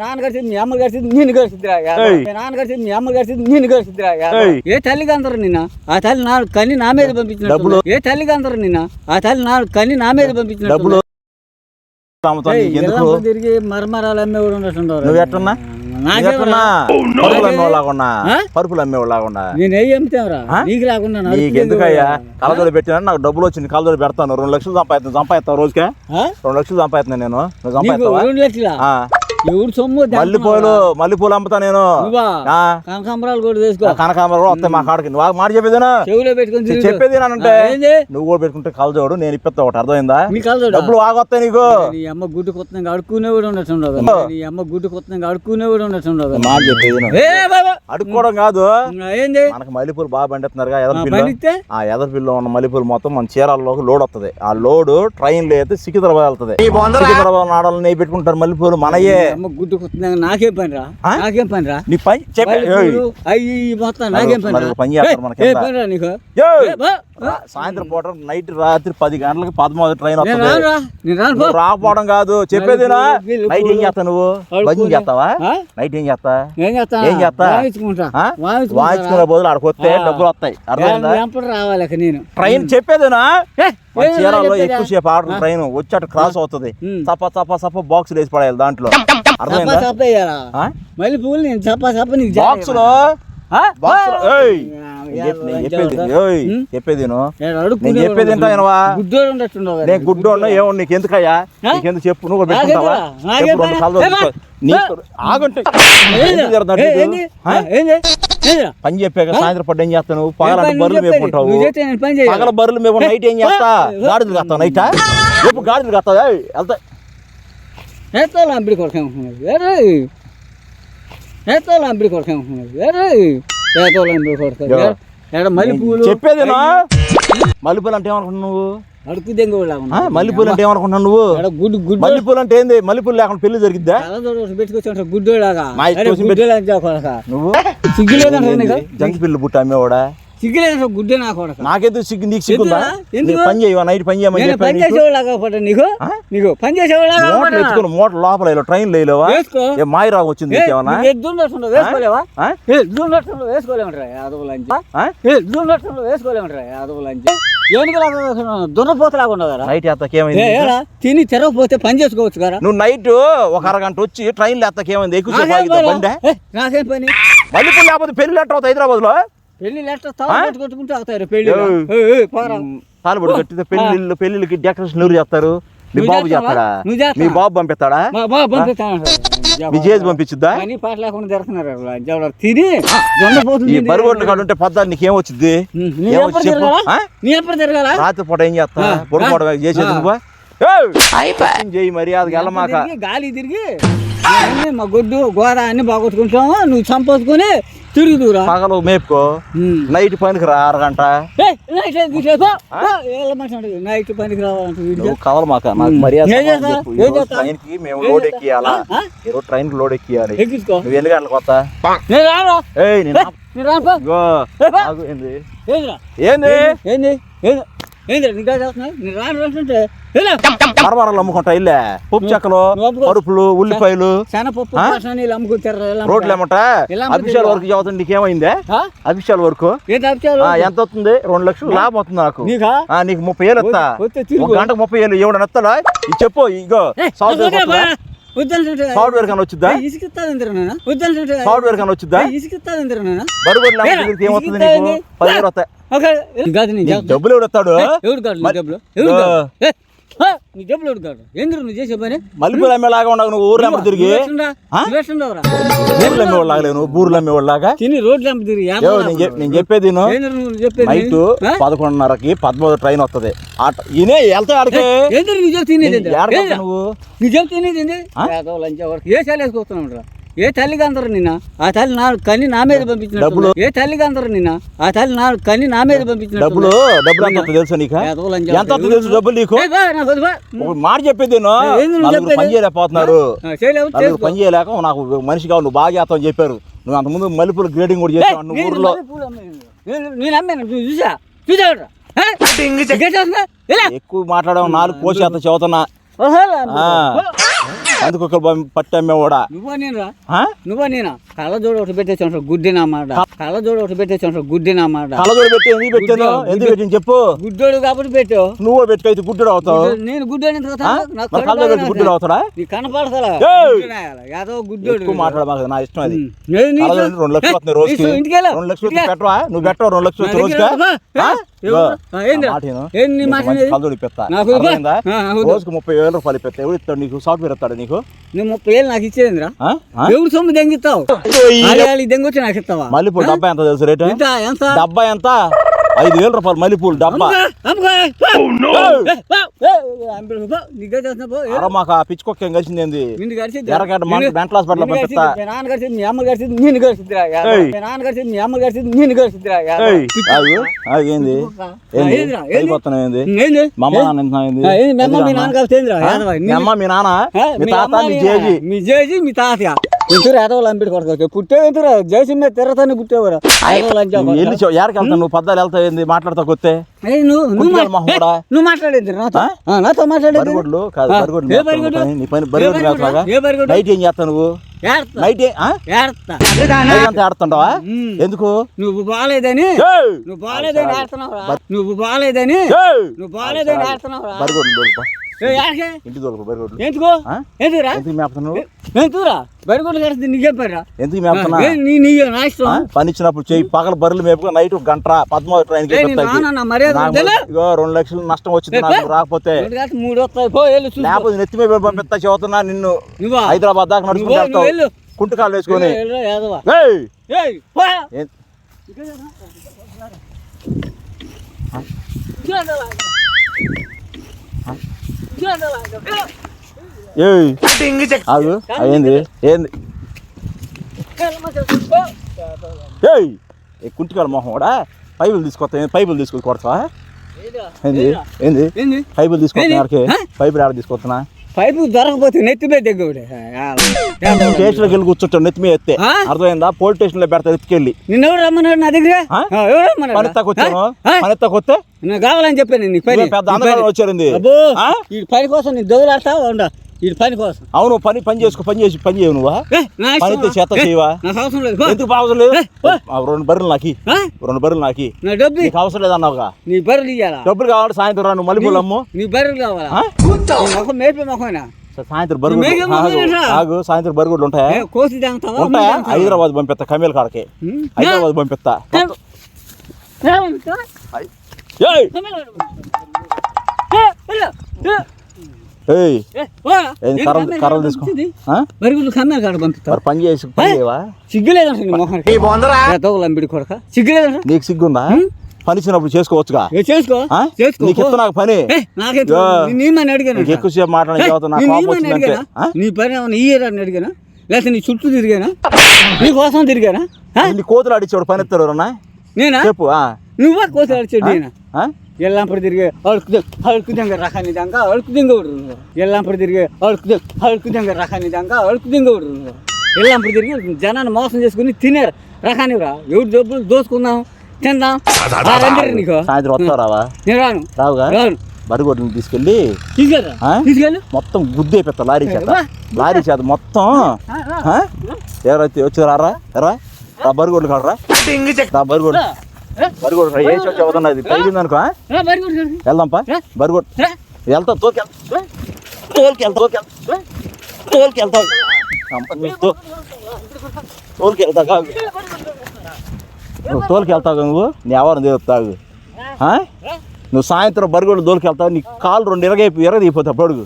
నాన్న గడిచింది మీ అమ్మ గడిచింది నేను నాన్న మీ అమ్మ ఏయ్. ఏ తల్లికి అందరు నిన్న ఆ తల్లి నా కని నా మీద పంపించిన డబ్బులు. ఏ తల్లికి అందరు నిన్న ఆ తల్లి నా కని నా మీద పంపించిన తిరిగి మరమరాలు నువ్వు ఎట్టున్నా ఎట్టున్నా పరుపులు అమ్మేవాళ్ళకుండా? పరుపులు అమ్మేవాళ్ళకుండా నేను ఏ అమ్ముతావురా ఆ? నీకు రాకుండా నా నీకు అడుగుతుంది ఎందుకయ్యా కదా. కలదోడు పెట్టినా నాకు డబ్బులు వచ్చింది కలదోడు పెడతాను. రెండు లక్షలు సంపాదిస్తాను. సంపాదిస్తావు రోజుకే? రెండు లక్షలు సంపాదిస్తున్నాను నేను. నువ్వు సంపాదిస్తావా? రెండు లక్షలా? ఆ. ఎవడు సొమ్ము మల్లెపూలు మల్లెపూలు అమ్ముతా నేను. కనకాంబరాలు కూడా తీసుకో. కనకాంబరం కూడా వస్తాయి మా కాడకి. నువ్వు మాట చెప్పేదేనా? చెవిలో పెట్టుకొని. చెప్పేది అంటే నువ్వు కూడా పెట్టుకుంటే కలజోడు నేను ఇప్పిస్తా ఒకటి. అర్థమైందా? డబ్బులు ఆగొస్తాయి నీకు. నీ అమ్మ గుడ్డు కొత్తగా అడుక్కునే కూడా కదా. నీ అమ్మ గుడ్డు కొత్తగా అడుక్కునే కూడా కదా. మాట చెప్పేది విను. ఏ బాబా అడుక్కోవడం కాదు. ఏంది? మనకి మల్లెపూలు బాగా పండిస్తున్నారు ఆ, ఎదర్ పిల్ల. పండిస్తే? ఆ ఎదర్ పిల్ల ఉన్న మల్లెపూలు మొత్తం మన చీరాలలోకి లోడ్ వస్తుంది ఆ లోడ్ ట్రైన్లో అయితే సికింద్రాబాద్ వెళ్తుంది. సికింద్రాబాద్ నాడలు నెయ్యి పెట్టుకుంటారు మల్లెపూలు మనయే. అమ్మ కొత్తగా నాకేం పని రా? నాకేం పని రా నీ పని చెప్పే అయ్యి మొత్తం నాకేం పని రా? పని చేస్తారు నీకు. సాయంత్రం పూట నైట్ రాత్రి పది గంటలకి పదమూడు ట్రైన్ వస్తుంది రాకపోవడం కాదు. చెప్పేదినా? వీళ్ళు నైట్ ఏం పూలు. చేస్తావు నువ్వు? భజన. చేస్తావా? నైట్ ఏం చేస్తా ఏం చేస్తా? ఏం చేస్తా? బదులు ఆడికి వస్తే. డబ్బులు వస్తాయి. రావాలి నేను? ట్రైన్ చెప్పేదేనా? చీరాల్లో చెప్పేదా? ఎక్కువ సేపు ఆడటం ట్రైన్ వచ్చాట క్రాస్ అవుతుంది. ఉమ్. చప్ప చప్ప చప్ప బాక్స్ వేసి పడేయాలి దాంట్లో. అర్థమైందా? మళ్ళీ పూలు నేను చప్ప చప్ప నీకు బాక్స్లో? బాక్స్ చెప్పేది. నేను చెప్పేది ఏంటో వినవా? గుడ్డోడు. నేను ఏమో నీకు ఎందుకయ్యా? నీకెందుకు చెప్పు? నువ్వు పెట్టుకుంటావా? పని? చెప్పాక సాయంత్రం పడ్డ ఏం ఏం పగల? బర్రెలు. మేపుకుంటావు? పగల బర్రెలు మేపు నైట్ ఏం చేస్తా? గాడిదలు కాస్తావు నైటా? రేపు గాడిదలు కాస్తావు? వెళ్తా. కొరకే అంబిడి కొరకే ఉంటున్నది. యో. ఏడ- ఏడ మల్లెపూలు? చెప్పేదేనా? మల్లెపూలు అంటే ఏమనుకుంటున్నావు నువ్వు? అడుక్కు దెంగ కూడా ఆ? మల్లెపూలు అంటే ఏమనుకుంటున్నావు నువ్వు? గుడ్డు గుడ్డు. మల్లెపూలు అంటే ఏంది? మల్లెపూలు లేకుండా పెళ్ళి జరిగిద్దా? పెట్టుకొచ్చి గుడ్డోలాగా నువ్వు? సిగ్గులేదంటారు నీకు జంకి పిల్లి బుట్ట అమ్మేవాడా సిగ్గులేదంట గుడ్డే నా కొడక. నాకెందుకు సిగ్గు? నీకు సిగ్గుందా? ఎందుకు? పని చేయవా? నైట్ పని చేయమని నేను చెప్పాను పని పడ్డా నీకు? నీకు? పని చేసేవాళ్ళగా మోటార్? ఎత్తుకుని మోటార్ లోపల వేయలేవు, ట్రైన్ లేవా వేసుకో. ఏ మాయరాగం వచ్చింది ఏ, నీకేమన్నా? నువ్వు ఎద్దు వేసుకోలేవా? ఎద్దు వేసుకోలేమంటారా యాదవ లంచి ఎద్దు వేసుకోలేమంటారా యాదవ లంచి దున్నపోతలాగా ఉండదు నైట్ ఎత్తకేమైంది ఏ, ఏరా, తిని తెరవకపోతే పని చేసుకోవచ్చు కదా నువ్వు నైట్ ఒక అరగంట వచ్చి ట్రైన్ ఎత్తకేమైంది ఎక్కువ నాకేం పని? మల్లెపూలు లేకపోతే పెళ్ళి లెటర్ అవుతుంది హైదరాబాద్లో పెళ్ళి కొట్టుకుంటూ అవుతారు పెళ్ళి ఏయ్. పోరా. తాలుబడి కట్టితే పెళ్ళిళ్ళు పెళ్ళిళ్ళకి డెకరేషన్ ఎవరు చేస్తారు? మీ బాబు? చేస్తాడా? మీ బాబు పంపిస్తాడా? మా బాబు జేజ్ పంపించుద్దా? పని పాట లేకుండా జరుగుతున్నారు తిని ఈ బరుగోడ్ల కాడ ఉంటే పొద్దు నీకేం వచ్చింది రాత్రి పూట ఏం చేస్తా? ఆ, పొడుకోవడం చేసేది. నువ్వా ఏం చేయి మర్యాదకి వెళ్ళమాక గాలి తిరిగి మా గొడ్డు గోడ అన్ని బాగొట్టుకుంటాము నువ్వు సంపోసుకొని తిరుగుదురా. పగలు మేపుకో. నైట్ పనికి రా అరగంట. నైట్ పనికి రావాలంటే కవలు మాక నాకు మర్యాద? ట్రైన్కి మేము లోడ్? ఎక్కియాలా? ఈరోజు ట్రైన్కి లోడ్ ఎక్కియాలి. ఎక్కించుకో. నువ్వు ఎన్ని గంటలకు వస్తా? నేను రాను ఏంది? ఏంది? ఏంది? ఏందిరా నీకు చేస్తున్నావు? నేను రాను రాస్తుంటే ఏలా? మరమరాలు అమ్ముకుంటా ఇల్లే. పప్పు చెక్కలు. పరుపులు ఉల్లిపాయలు. శనపప్పు అమ్ముకుంటారు రోడ్లు ఏమంటా? ఇదిగో? వరకు చదువుతుంది నీకేమైంది? ఆ? అభిషాల్ వరకు? ఏంటి అభిషాలు? ఆ, ఎంత వస్తుంది రెండు లక్షలు లాభం వస్తుంది నాకు. నీకా? ఆ, నీకు ముప్పై ఏళ్ళు వస్తా. వస్తే గంటకు ముప్పై ఏళ్ళు వస్తాడా? ఇది చెప్పు ఇగో. సాఫ్ట్వేర్ వద్దంటే సాఫ్ట్వేర్ కానీ వద్దంటే సాఫ్ట్వేర్ కానీ నీ నీకు? డబ్బులు ఎవడు వస్తాడు? నీ డబ్బులు ఎందుకు నువ్వు చేసే పని? మల్లెపూలు అమ్మేలాగా ఉండవు నువ్వు ఊర్లో అమ్మ తిరిగి. లేవు నువ్వు బూర్లు అమ్మేవాళ్ళగా తిని రోడ్లు అమ్మ తిరిగి నేను చెప్- నేను చెప్పేది నైట్? పదకొండున్నరకి పదమూడు ట్రైన్ వస్తుంది ఈయనే వెళ్తా ఆడికి. ఏంద్ర నువ్వు చెప్తే చెప్తే లంచ్ వరకు ఏ ఏ తల్లికి అందరు నిన్న ఆ తల్లి నా కని నా మీద పంపించిన డబ్బులు? ఏ తల్లికి అందరు నిన్న ఆ తల్లి నా కని నా మీద పంపించిన డబ్బులు డబ్బులు వస్తుందో తెలుసా నీకు ఎంత తెలుసు డబ్బులు నీకు మాట చెప్పేది? పని చేయలేకపోతున్నారు. పని చేయలేక నాకు మనిషి కావాలి నువ్వు బాగా చేస్తావు అని చెప్పారు నువ్వు అంతకుముందు మల్లెపూలు గ్రేడింగ్ కూడా చేసావు నువ్వు ఊర్లో. నేను- అమ్మాను నువ్వు చూసా చూసావురా. ఎక్కువ మాట్లాడావు నాలుగు కోసేత చదువుతున్నా ఓహోలా. ఆ. అందుకు ఒక పట్టి అమ్మేవాడా నువ్వా నేనురా? నువ్వా నేనా? కళ్ళజోడు ఒకటి పెట్టేసి గుడ్డి నా మాట. కళ్ళజోడు ఒకటి పెట్టేసి గుడ్డి నా మాట. కళ్ళజోడు పెట్టి ఎందుకు పెట్టాను? ఎందుకు పెట్టింది చెప్పు. గుడ్డోడు కాబట్టి పెట్టావు. నువ్వు పెట్టుకైతే గుడ్డుడు అవుతావు. నేను గుడ్డోడు ఎందుకు ఆ? అవుతాను? నాకు మరి కళ్ళజోడు పెట్టి గుడ్డుడు అవుతాడా? గుడ్డోడు ఎక్కువ మాట్లాడమాక నా ఇష్టం అది. రెండు లక్షలు వస్తున్నాయి నీకు ఇంటికి. రెండు లక్షలు నువ్వు పెట్టవు రెండు లక్షలు దగ్గర రోజుకా ఎవరు? ముప్పై వేల రూపాయలు ఇప్పిస్తా ఎవరు ఇస్తాడు నీకు? సాఫ్ట్వేర్ ఇస్తాడు నీకు? నువ్వు ముప్పై ఏళ్ళు నాకు ఇచ్చేదిరా? ఎవడు సొమ్ము దెంగిస్తావు? దెంగొచ్చి నాకు ఇస్తావా? మల్లెపూలు డబ్బా ఎంత తెలుసు రేటు? ఎంత? డబ్బా ఎంత? ఐదు వేల రూపాయలు మల్లెపూలు డబ్బా మాకు ఆ పిచ్చుకొక్క ఏం కలిసింది ఏంది. ఎర్రగడ్డ మెంటల్ హాస్పిటల్ నిన్ను పంపిస్తా కరిచిద్ది. మీ నాన్న కరిచిద్ది, మీ అమ్మ యాదవ. ఏయ్. మీ నాన్న కరిచిద్ది, మీ అమ్మ. ఏయ్, ఆగు. ఆగు, ఏంది ఏంది ఏందిరా, ఏంది? అయిపోతున్నావు ఏంది ఏంది? మా అమ్మ నాన్న ఎంత ఏంది ఆ, ఏంది? మీ నాన్న? మీ అమ్మ మీ నాన్న మీ తాత మీ జేజీ మీ జేజీ మీ తాతయ్య ఇంతూరు ఎదవలు అంబిడి కొడుకు పుట్టే ఇంతూరు. మీద తిరగతానే పుట్టేవారు. వెళ్ళి ఎక్కడికి వెళ్తావు నువ్వు? పద్దాలు వెళ్తావు ఏంది? మాట్లాడతావు కొత్తే? నువ్వు మాట్లాడేది నాతో. మాట్లాడేది. ఏ? నైట్ చేస్తావు నువ్వు? నైట్ ఆడుతుంటావా. ఎందుకు? నువ్వు బాగాలేదని! నువ్వు బాగాలేదని నువ్వు బాగాలేదని! నువ్వు బాగాలేదని ఆడుతున్నావురా బరిగొడ్లు దొరుకుపా ఏయ్, యాడికి? ఇంటికి దొరుకు బరిగొడ్లు ఎందుకు? ఆ? ఎందుకురా? ఎందుకు మేపుతావు నువ్వు ఎందుకురా? బరిగొడ్లు కడితే నీకేం పర్రా ఎందుకు మేపుతున్నా నీ నీ నా ఇష్టం. ఆ? పని ఇచ్చినప్పుడు చెయ్యి పగల బర్రెలు మేపుకో నైట్ గంట పద్మావతి ట్రైన్కి ఏయ్, నీ నాన్న నా మర్యాద నాకు వద్దులే. ఇగో రెండు లక్షలు నష్టం వచ్చింది నాకు రాకపోతే. రెండు కాదు, మూడు వస్తాయి పో వెళ్ళు చూసుకో. లేకపోతే నెత్తి మీద పంపిస్తా చదువుతున్నా నిన్ను హైదరాబాద్ దాకా నువ్వు నడుచుకుంటూ నువ్వు వెళ్ళు. వెళ్తావు. కుంటుకాలు వేసుకొని. వెళ్ళు, ఆగు. ఆ, ఏంది? ఏంది ఏయ్. ఏ కుంటికాల మొహం కూడా పైపులు తీసుకొస్తా. పైపులు తీసుకొని కొడతావా? ఏంది? ఏంది? ఏంది? పైపులు తీసుకొస్తున్నా? పైపులు ఆడ తీసుకొస్తున్నా? పైపు దొరకపోతే నెత్తి మీద దగ్గర స్టేషన్లోకి వెళ్ళి నెత్తి మీద ఎత్తే? అర్థమైందా? పోలీస్ స్టేషన్లో పెడతా ఎత్తుకెళ్ళి. నిన్నెవరు రమ్మన్నాడు నా దగ్గర? ఎవరు రమ్మన్నాడు? వచ్చాను వస్తే? నేను కావాలని చెప్పాను నీకు పని పెద్ద పని. అబ్బో ఆ? ఈ పని కోసం నేను ఉండ ఈ పని కోసం. అవును పని పని చేసుకో పని చేసి పని చేయవు నువ్వా? నా రా. చేత చేయవా. ఎందుకు అవసరం లేదు? రెండు బర్రెలు నాకి? రెండు బర్రెలు నాకి. నా డబ్బు నీకు అవసరం లేదు అన్నావుగా. నీ బర్రెలు డబ్బులు కావాలి సాయంత్రం నువ్వు అమ్ము నీ బర్రెలు కావాలా? నీ మేపే సాయంత్రం బరుగుడు ఆగు సాయంత్రం బరుగుడు ఉంటాయా? ఉంటాయా? హైదరాబాద్ పంపిస్తా కమేల్ కాడకి? హైదరాబాద్ పంపిస్తా. కర్రలు తీసుకో. కాడ పని చేసి పని చేయవా? సిగ్గులేదంట నీ కొడక. సిగ్గులేదంట? నీకు సిగ్గుందా? పని ఇచ్చినప్పుడు చేసుకోవచ్చుగా చేసుకో. నీకు ఇస్తా నాకు పని? నాకే. నీ ఎక్కువసేపు మాట్లాడే? నీ పని అడిగానా? లేకపోతే నీ చుట్టూ తిరిగానా? నీ కోసం తిరిగానా? ఇన్ని కోతులు ఆడిచ్చాడు పని ఎవరన్నా? నేనా? చెప్పు? నువ్వా కోసం అడిచాడు నేనా? ఆ? ఎల్లంపడి తిరిగే అడుకు అడుకు దంగ రకాని దంగ అడుకు దింగవుడు ఎల్లంపడి తిరిగే అడుకు అడుకు దంగ రకాని దంగ అడుకు దింగవుడు ఎల్లంపడి తిరిగి జనాన్ని మోసం చేసుకుని తినే రకానిరా ఎవరు డబ్బులు దోసుకుందాం తిందాం? నీకు? సాయంత్రం వస్తావు రావా? నేను రాను. రావుగా? రాను. తీసుకెళ్ళి మొత్తం గుద్దే పెత్త లారీ చేత. లారీ చేత మొత్తం? ఎవరైతే వచ్చారా రా. రా బరిగొడ్లు కాడరా? రా బరిగొడ్లు రా. రా. తగిలింది అనుకో. వెళ్దాంపా. రా. బరిగొడ్ రా. వెళ్తా తోలుకెళ్తా తోలుకెళ్తా తోలుకెళ్తా తోలుకెళ్తా తోలుకెళ్తా నువ్వు తోలుకెళ్తావు నువ్వు? నీ ఎవరిని తీరుతావు? నువ్వు సాయంత్రం బరిగొడ్లు దోలుకెళ్తావు నీ కాలు రెండు ఇరగైపు ఇరగదీపోతావు పడుగు